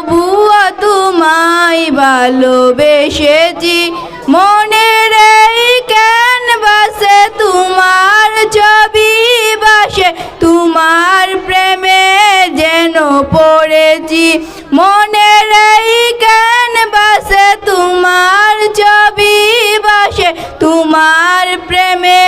তবুও তোমায় ভালোবেসেছি। মনের এই ক্যানভাসে তোমার ছবি বাসে, তোমার প্রেমে যেন পড়েছি। মনের এই ক্যানভাসে তোমার ছবি বাসে, তোমার প্রেমে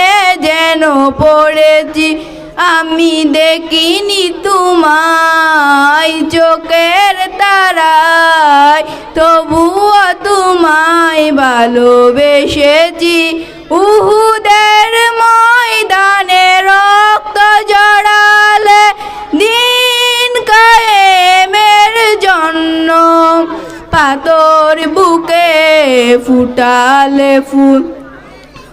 যেন পড়েছি। আমি দেখিনি তোমায় চোখের তারায়, তবুও তোমায় ভালোবেসেছি। উহুদের ময়দানে রক্ত জড়ালে দিন কায়েমের জন্য পাতর বুকে ফুটালে ফুল।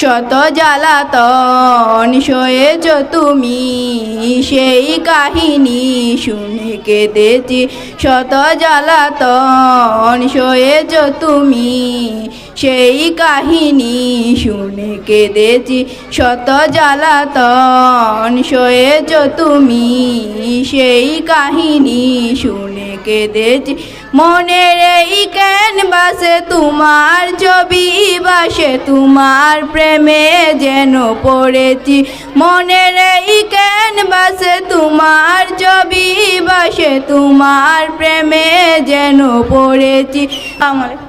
শত জ্বালাতন সয়েছ তুমি। সেই কাহিনী শুনে কেঁদেছি। শত জ্বালাতন সয়েছ তুমি। সেই কাহিনী শুনে কেঁদেছি। শত জ্বালাতন সয়েছ তুমি। সেই কাহিনী শুনে কেঁদেছি মনের এই ক্যানভাসে তোমার ছবি, বাসে তোমার প্রেমে যেন পড়েছি। মনের এই ক্যানভাসে তোমার ছবি, বাসে তোমার প্রেমে যেন পড়েছি। আমার